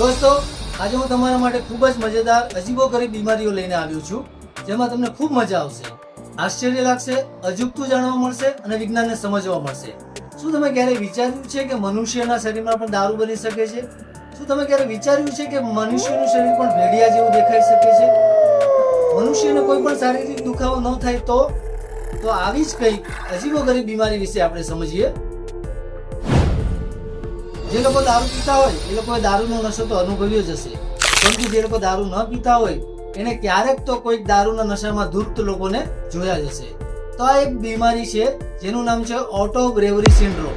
દોસ્તો, આજે હું તમારા માટે ખૂબ જ મજેદાર અજીબો ગરીબ બીમારીઓ લઈને આવ્યો છું, જેમાં તમને ખૂબ મજા આવશે. આશ્ચર્ય લાગશે, અજુગતું જાણવા મળશે અને વિજ્ઞાનને સમજવા મળશે. શું તમે ક્યારેય વિચાર્યું છે કે મનુષ્યના શરીરમાં પણ દારૂ બની શકે છે? શું તમે ક્યારે વિચાર્યું છે કે મનુષ્યનું શરીર પણ ભેડિયા જેવું દેખાઈ શકે છે? મનુષ્યને કોઈ પણ શારીરિક દુખાવો ન થાય તો? તો આવી જ કંઈક અજીબો ગરીબ બીમારી વિશે આપણે સમજીએ. જે લોકો દારૂ પીતા હોય, એ લોકોએ દારૂનો નશો તો અનુભવ્યો જ હશે. પરંતુ જે લોકો દારૂ ન પીતા હોય, એને ક્યારેક તો કોઈક દારૂના નશામાં ધૂર્ત લોકોને જોયા જ હશે. તો આ એક બીમારી છે, જેનું નામ છે ઓટો બ્રેવરી સિન્ડ્રોમ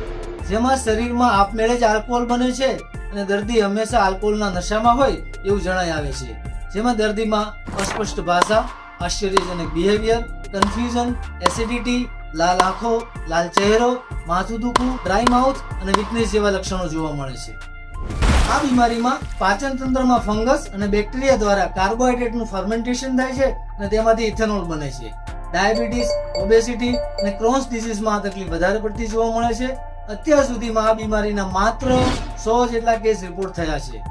જેમાં શરીરમાં આપમેળે જ આલ્કોહોલ બને છે અને દર્દી હંમેશા આલ્કોહોલના નશામાં હોય એવું જણાય આવે છે. જેમાં દર્દીમાં અસ્પષ્ટ ભાષા, આશ્ચર્યજનક બિહેવિયર કન્ફ્યુઝન એસિડિટી લાલ આંખો, લાલ ચહેરો, માથું દુખવું ડ્રાય માઉથ અને વીકનેસ જેવા લક્ષણો જોવા મળે છે. આ બીમારીમાં પાચન તંત્રમાં ફંગસ અને બેક્ટેરિયા દ્વારા કાર્બોહાઈડ્રેટનું ફર્મેન્ટેશન થાય છે અને તેમાંથી ઇથેનોલ બને છે. ડાયાબિટીસ, ઓબેસિટી અને ક્રોન્સ ડિસીઝમાં તકલીફ વધારે પડતી જોવા મળે છે. અત્યાર સુધીમાં આ બીમારીના માત્ર સો જેટલા કેસ રિપોર્ટ થયા છે.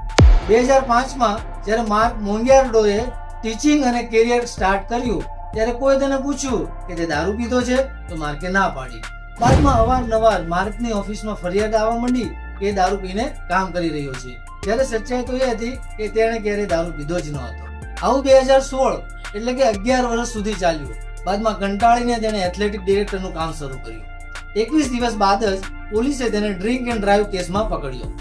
બે હજાર પાંચમાં જ્યારે માર્ક મોંગિયારડોએ ટીચિંગ અને કેરિયર સ્ટાર્ટ કર્યું ત્યારે કોઈ તેને પૂછ્યું કે તે દારૂ પીધો છે તો માર્કે ના પાડી. બાદમાં અવારનવાર માર્કની ઓફિસમાં ફરિયાદ આવવા માંડી કે દારૂ પીને કામ કરી રહ્યો છે. જ્યારે સચ્ચાઈ તો એ હતી કે તેણે ક્યારેય દારૂ પીધો જ ન હતો. આવું બે હજાર સોળ એટલે કે અગિયાર વર્ષ સુધી ચાલ્યું. બાદમાં કંટાળીને તેણે એથ્લેટિક ડિરેક્ટરનું કામ શરૂ કર્યું. એકવીસ દિવસ બાદ જ પોલીસે તેને ડ્રિંક એન્ડ ડ્રાઈવ કેસમાં પકડ્યો.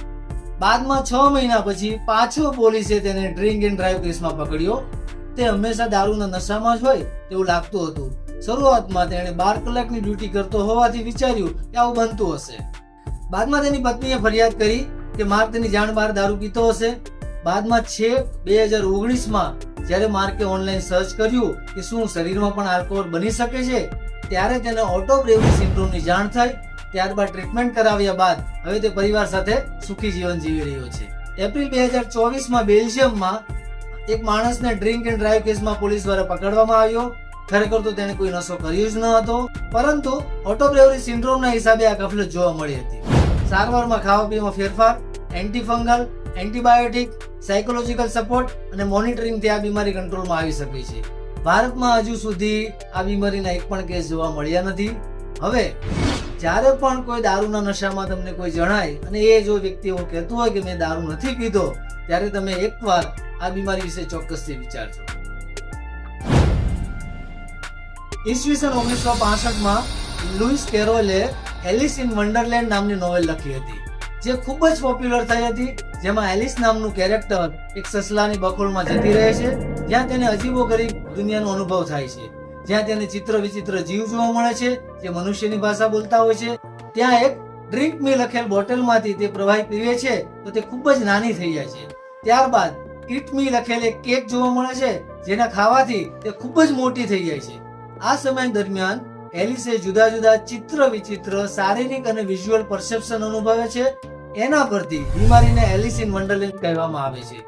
બાદમાં છ મહિના પછી પાછો પોલીસે તેને ડ્રિંક એન્ડ ડ્રાઈવ કેસમાં પકડ્યો તે હંમેશા દારૂના નશામાં જ હોય તેવું લાગતું હતું. શરૂઆતમાં તેણે બાર કલાકની ડ્યુટી કરતો હોવાથી વિચાર્યું કે આવું બનતું હશે. બાદમાં તેની પત્નીએ ફરિયાદ કરી કે માર્ક તેની જાણ બહાર દારૂ પીતો હશે. બાદમાં છેક બે હજાર ઓગણીસમાં જ્યારે માર્કે ઓનલાઈન સર્ચ કર્યું કે શું શરીરમાં પણ આલ્કોહોલ બની શકે છે, ત્યારે તેને ઓટો બ્રેવરી સિન્ડ્રોમની જાણ થઈ. ત્યારબાદ ટ્રીટમેન્ટ કરાવ્યા બાદ હવે તે પરિવાર સાથે સુખી જીવન જીવી રહ્યો છે. એપ્રિલ બે હજાર ચોવીસમાં બેલ્જિયમમાં એક માણસને ડ્રિંક એન્ડ ડ્રાઈવ કેસમાં પોલીસ દ્વારા પકડવામાં આવ્યો. ખરેખર તો તેણે કોઈ નશો કર્યો જ ન હતો. પરંતુ ઓટો બ્રેવરી સિન્ડ્રોમના હિસાબે આ ગફલત જોવા મળી હતી. સારવારમાં ખાવા પીવામાં ફેરફાર એન્ટીફંગલ એન્ટીબાયોટિક સાયકોલોજીકલ સપોર્ટ અને મોનિટરિંગથી આ બીમારી કંટ્રોલમાં આવી શકે છે. ભારતમાં હજુ સુધી આ બીમારીના એક પણ કેસ જોવા મળ્યા નથી. હવે, જ્યારે પણ કોઈ દારૂના નશામાં તમને કોઈ જણાય અને એ જો વ્યક્તિ એવું કહેતું હોય કે મેં દારૂ નથી પીધો ત્યારે તમે એકવાર આ બીમારી વિશે ચોક્કસથી વિચારજો. ઈસવીસન ઓગણીસો પાસઠમાં લુઈસ કેરોલે એલિસ ઇન વન્ડરલેન્ડ નામની નોવેલ લખી હતી, જે ખૂબ જ પોપ્યુલર થઈ હતી, જેમાં એલિસ નામનું કેરેક્ટર એક સસલાની બખોલમાં જતી રહે છે, જ્યાં તેને અજીબો ગરીબ દુનિયાનો અનુભવ થાય છે, જ્યાં તેને ચિત્ર વિચિત્ર જીવ જોવા મળે છે, જે મનુષ્યની ભાષા બોલતા હોય છે. ત્યાં એક ડ્રિંક મે લખેલ બોટલમાંથી તે પ્રવાહી પીવે છે, તો તે ખૂબ જ નાની થઈ જાય છે. ત્યારબાદ ઇટમી લખેલી કેક જોવા મળે છે, જેના ખાવાથી તે ખૂબ જ મોટી થઈ જાય છે. આ સમય દરમિયાન એલિસે જુદા જુદા ચિત્ર વિચિત્ર, શારીરિક અને વિઝ્યુઅલ પરસેપ્શન અનુભવે છે. એના પરથી બીમારીને એલિસિન વન્ડરલેન્ડ કહેવામાં આવે છે.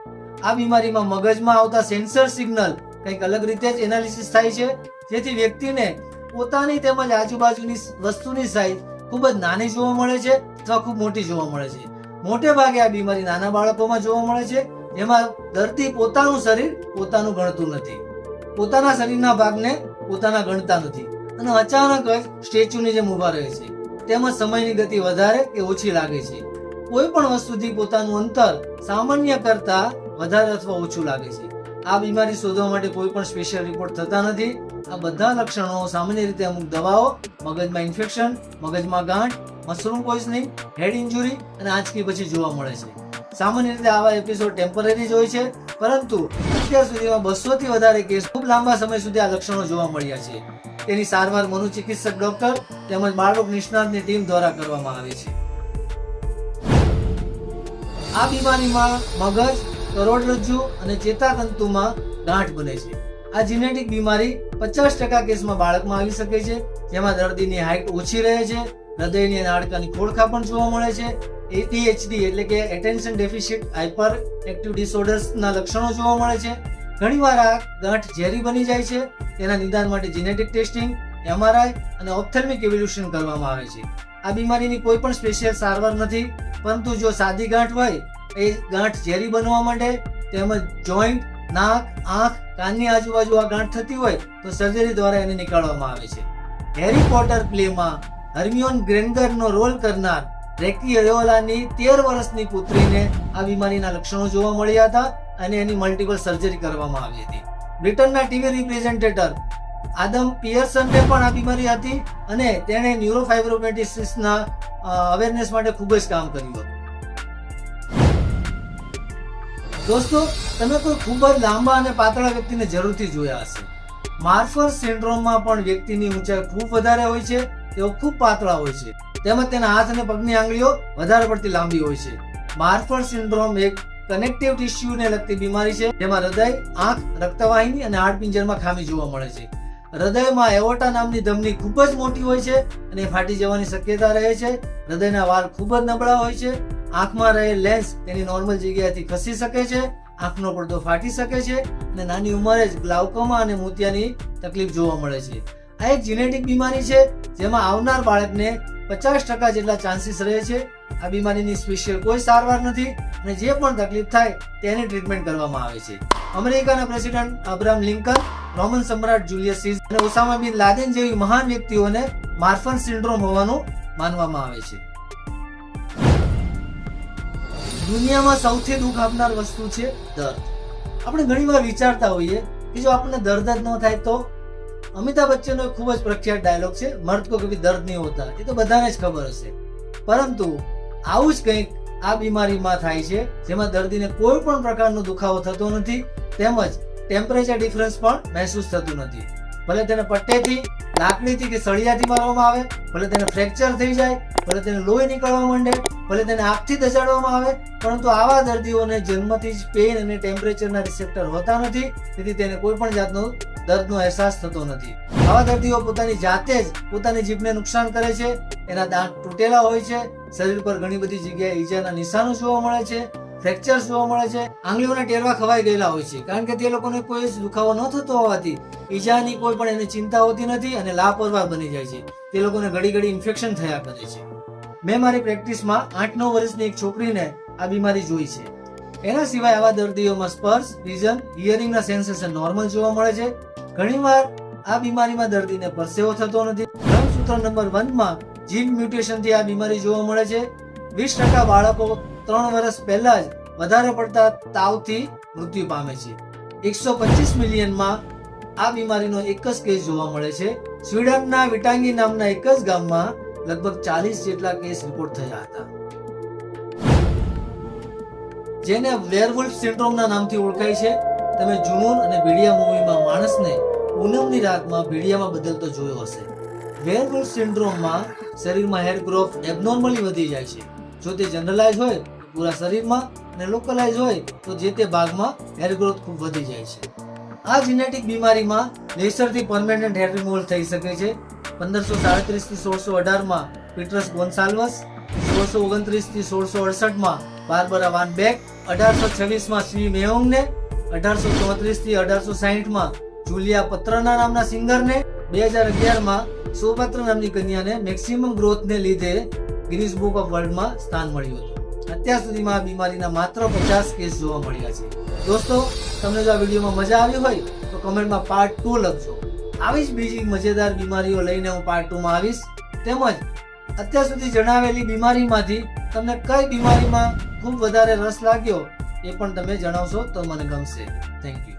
આ બીમારીમાં મગજમાં આવતા સેન્સર સિગ્નલ કંઈક અલગ રીતે જ એનાલિસિસ થાય છે, જેથી વ્યક્તિને પોતાની તેમજ આજુબાજુની વસ્તુની સાઈઝ ખૂબ જ નાની જોવા મળે છે અથવા ખૂબ મોટી જોવા મળે છે. મોટે ભાગે આ બીમારી નાના બાળકોમાં જોવા મળે છે. જેમાં દર્દી પોતાનું શરીર પોતાનું ગણતું નથી. પોતાના શરીરના ભાગને પોતાના ગણતા નથી. અને અચાનક જ સ્ટેચ્યુની જેમ ઊભા રહે છે. તેમજ સમયની ગતિ વધારે કે ઓછી લાગે છે. કોઈ પણ વસ્તુથી પોતાનું અંતર સામાન્ય કરતા વધારે અથવા ઓછું લાગે છે. આ બીમારી શોધવા માટે કોઈ પણ સ્પેશિયલ રિપોર્ટ થતા નથી. આ બધા લક્ષણો સામાન્ય રીતે અમુક દવાઓ, મગજમાં ઇન્ફેક્શન, મગજમાં ગાંઠ મશરૂમ પોઈઝનિંગ, હેડ ઇન્જુરી અને આંચકી પછી જોવા મળે છે. સામાન્ય રીતે આવા એપિસોડ ટેમ્પરરી જ હોય છે, પરંતુ અત્યાર સુધીમાં બસો થી વધારે કેસ ખૂબ લાંબા સમય સુધી આ લક્ષણો જોવા મળ્યા છે. તેની સારવાર મનોચિકિત્સક ડોક્ટર તેમજ બાળરોગ નિષ્ણાતની ટીમ દ્વારા કરવામાં આવે છે. આ બીમારીમાં મગજ, કરોડરજ્જુ અને ચેતાતંતુમાં ગાંઠ બને છે. આ જીનેટિક બીમારી પચાસ ટકા કેસમાં બાળકમાં આવી શકે છે, જેમાં દર્દીની હાઇટ ઓછી રહે છે હૃદયની અને હાડકાની ખોડખા પણ જોવા મળે છે. એટીએચડી એટલે કે એટેન્શન ડેફિશિટ હાઇપર એક્ટિવ ડિસઓર્ડર્સના લક્ષણો જોવા મળે છે. ઘણીવાર આ ગાંઠ ઝેરી બની જાય છે. તેના નિદાન માટે જીનેટિક ટેસ્ટિંગ એમઆરઆઈ અને ઓપ્થેલ્મિક ઇવોલ્યુશન કરવામાં આવે છે. આ બીમારીની કોઈ પણ સ્પેશિયલ સારવાર નથી. પરંતુ જો સાદી ગાંઠ હોય, એ ગાંઠ ઝેરી બનવા માંડે, તેમજ જોઈન્ટ નાક, આંખ, કાનની આજુબાજુ આ ગાંઠ થતી હોય, તો સર્જરી દ્વારા એને નીકાળવામાં આવે છે. હેરી પોટર પ્લેમાં હર્મિયોન ગ્રેન્ગરનો રોલ કરનાર રેકી અયોલાની તેર વર્ષની પુત્રીને આ બીમારીના લક્ષણો જોવા મળ્યા હતા અને એની મલ્ટિપલ સર્જરી કરવામાં આવી હતી. બ્રિટનના ટીવી રિપ્રેઝેન્ટેટર આદમ પિયર્સનને પણ આ બીમારી હતી અને તેણે ન્યુરોફાઇબ્રોમેટિસિસના અવેરનેસ માટે ખૂબ જ કામ કર્યું હતું. દોસ્તો, તમે કોઈ ખૂબ જ લાંબા અને પાતળા વ્યક્તિને જરૂરથી જોયા હશે. માર્ફર સિન્ડ્રોમમાં પણ વ્યક્તિની ઊંચાઈ ખૂબ વધારે હોય છે તેઓ ખૂબ પાતળા હોય છે. તેમજ તેના હાથ અને પગની આંગળીઓ વધારે પડતી લાંબી હોય છે. માર્ફર સિન્ડ્રોમ એક કનેક્ટિવ ટિશ્યુને લગતી બીમારી છે, જેમાં હૃદય, આંખ, રક્તવાહિની અને હાડપિંજરમાં ખામી જોવા મળે છે. હૃદયમાં એવોટા નામની ધમની ખૂબ જ મોટી હોય છે અને ફાટી જવાની શક્યતા રહે છે. હૃદયના વાલ ખૂબ જ નબળા હોય છે. આંખમાં રહેલ લેન્સ તેની નોર્મલ જગ્યાએથી ખસી શકે છે. આંખનો પડદો ફાટી શકે છે અને નાની ઉંમરે જ ગ્લાઉકોમા અને મોતિયાની તકલીફ જોવા મળે છે. આ એક જીનેટિક બીમારી છે, જેમાં આવનાર બાળકને પચાસ ટકા જેટલા ચાન્સીસ રહે છે. આ બીમારીની સ્પેશિયલ કોઈ સારવાર નથી અને જે પણ તકલીફ થાય તેની ટ્રીટમેન્ટ કરવામાં આવે છે. અમેરિકાના પ્રેસિડેન્ટ અબ્રાહમ લિંકન, રોમન સમ્રાટ જુલિયસ સીઝ અને ઓસામા બિન લાદેન જેવી મહાન વ્યક્તિઓને માર્ફન સિન્ડ્રોમ હોવાનું માનવામાં આવે છે. દુનિયામાં સૌથી દુઃખ આપનાર વસ્તુ છે દર્દ. આપણે ઘણીવાર વિચારતા હોઈએ કે જો આપણને દર્દ જ ન થાય તો અમિતાભ બચ્ચનનો ખૂબ જ પ્રખ્યાત ડાયલોગ છે, મર્દ કો કભી દર્દ નહીં હોતા, એ તો બધાને જ ખબર હશે. પરંતુ આવું જ કંઈક આ બીમારીમાં થાય છે, જેમાં દર્દીને કોઈ પણ પ્રકારનો દુખાવો થતો નથી, તેમજ ટેમ્પરેચર ડિફરન્સ પણ મહેસૂસ થતું નથી. ભલે તેને પટ્ટેથી લાકડીથી કે સળિયાથી મારવામાં આવે, ભલે તેને ફ્રેક્ચર થઈ જાય, ભલે તેને લોહી નીકળવા માંડે, ભલે તેને આંખથી દજાડવામાં આવે, પરંતુ આવા દર્દીઓને જન્મથી જ પેઇન અને ટેમ્પરેચરના રિસેપ્ટર હોતા નથી, તેથી તેને કોઈ પણ જાતનો દર્દનો અહેસાસ થતો નથી. આવા દર્દીઓ પોતાની જાતે જ પોતાની જીભને નુકસાન કરે છે, એના દાંત તૂટેલા હોય છે, શરીર પર ઘણી બધી જગ્યાએ ઈજાના નિશાનો જોવા મળે છે ફ્રેક્ચર્સ જોવા મળે છે. આંગળીઓના ટેરવા ખવાઈ ગયેલા હોય છે. કારણ કે તે લોકોને કોઈ દુખાવો ન થતો હોવાથી ઈજાની કોઈ પણ એને ચિંતા હોતી નથી અને લાપરવાહ બની જાય છે. તે લોકોને ઘડી ઘડી ઇન્ફેક્શન થયા કરે છે. મેં મારી પ્રેક્ટિસમાં આઠ નવ વર્ષની એક છોકરીને આ બીમારી જોઈ છે. એના સિવાય આવા દર્દીઓમાં સ્પર્શ, વિઝન, હિયરિંગના સેન્સેશન નોર્મલ જોવા મળે છે. ઘણીવાર આ બીમારીમાં દર્દીને પરસેવો થતો નથી. રંગસૂત્ર નંબર વનમાં જીન મ્યુટેશનથી આ બીમારી જોવા મળે છે. વીસ ટકા બાળકો ત્રણ વર્ષ પહેલા જ વધારે પડતા તાવથી મૃત્યુ પામે છે. એકસો પચીસ મિલિયનમાં આ બીમારીનો એક જ કેસ જોવા મળે છે. સ્વીડનના વિટાંગી નામના એક જ ગામમાં લગભગ ચાલીસ જેટલા કેસ રિપોર્ટ થયા હતા. જેને વેરવુલ્ફ સિન્ડ્રોમના નામથી ઓળખાય છે. તમે જુનૂન અને ભીડિયા મૂવીમાં માણસને પૂનમની રાતમાં ભીડિયામાં બદલતો જોયો હશે. વેરવુલ્ફ સિન્ડ્રોમમાં શરીરમાં હેર ગ્રોથ એબનોર્મલી વધી જાય છે. જો તે જનરલાઇઝ હોય પૂરા શરીરમાં અને લોકલાઇઝ હોય તો જે તે ભાગમાં હેર ગ્રોથ ખૂબ વધી જાય છે. આ જીનેટિક બીમારીમાં લેસરથી પરમેનન્ટ હેર રિમૂવલ થઈ શકે છે. પંદરસો સાડત્રીસથી સોળસો અઢારમાં પીટરસ ગોન્સાલ્વસ સોળસો ઓગણત્રીસથી સોળસો અડસઠમાં બારબરા વાન બેક અઢારસો છવ્વીસમાં સ્વી મેયોંગને અઢારસો ચોત્રીસથી અઢારસો સાહીઠમાં જુલિયા પત્રના નામના સિંગરને બે હજાર અગિયારમાં સોપત્ર નામની કન્યાને મેક્સિમમ ગ્રોથને લીધે ગિનિસ બુક ઓફ વર્લ્ડમાં સ્થાન મળ્યું હતું. અત્યાર સુધીમાં આ બીમારીના માત્ર પચાસ કેસ જોવા મળ્યા છે. દોસ્તો, તમને જો આ વિડીયોમાં મજા આવી હોય, તો કમેન્ટમાં પાર્ટ ટુ લખજો. આવી જ બીજી મજેદાર બીમારીઓ લઈને હું પાર્ટ ટુમાં આવીશ. તેમજ, અત્યાર સુધી જણાવેલી બીમારીમાંથી તમને કઈ બીમારીમાં ખૂબ વધારે રસ લાગ્યો, એ પણ તમે જણાવશો તો મને ગમશે. Thank you